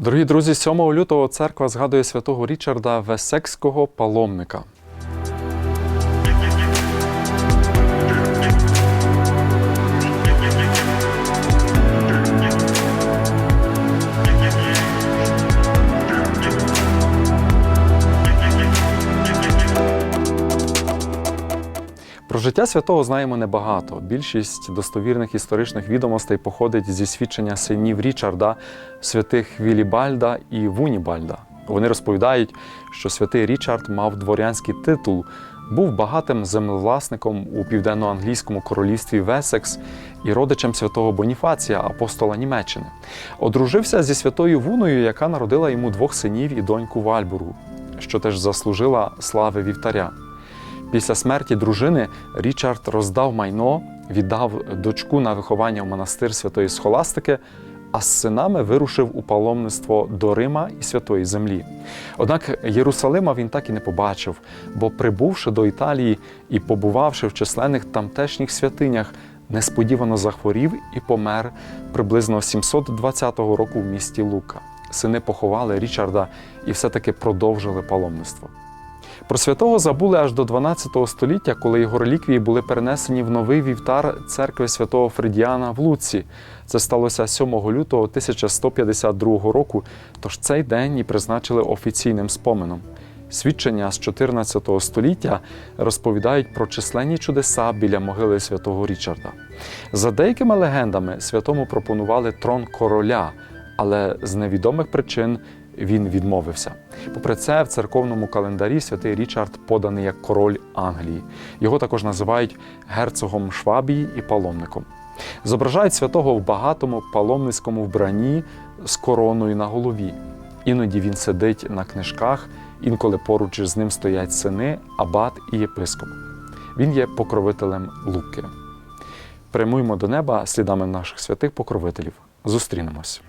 Дорогі друзі, 7 лютого церква згадує святого Річарда Весекського паломника. Про життя святого знаємо небагато. Більшість достовірних історичних відомостей походить зі свідчення синів Річарда, святих Вілібальда і Вунібальда. Вони розповідають, що святий Річард мав дворянський титул, був багатим землевласником у південно-англійському королівстві Весекс і родичем святого Боніфація, апостола Німеччини. Одружився зі святою Вуною, яка народила йому двох синів і доньку Вальбургу, що теж заслужила слави вівтаря. Після смерті дружини Річард роздав майно, віддав дочку на виховання в монастир святої Схоластики, а з синами вирушив у паломництво до Рима і Святої Землі. Однак Єрусалима він так і не побачив, бо, прибувши до Італії і побувавши в численних тамтешніх святинях, несподівано захворів і помер приблизно 720 року в місті Лука. Сини поховали Річарда і все-таки продовжили паломництво. Про святого забули аж до 12 століття, коли його реліквії були перенесені в новий вівтар церкви святого Фредіана в Луці. Це сталося 7 лютого 1152 року, тож цей день і призначили офіційним споменом. Свідчення з 14 століття розповідають про численні чудеса біля могили святого Річарда. За деякими легендами святому пропонували трон короля, але з невідомих причин він відмовився. Попри це, в церковному календарі святий Річард поданий як король Англії. Його також називають герцогом Швабії і паломником. Зображають святого в багатому паломницькому вбранні з короною на голові. Іноді він сидить на книжках, інколи поруч з ним стоять сини, абат і єпископ. Він є покровителем Луки. Прямуємо до неба слідами наших святих покровителів. Зустрінемось.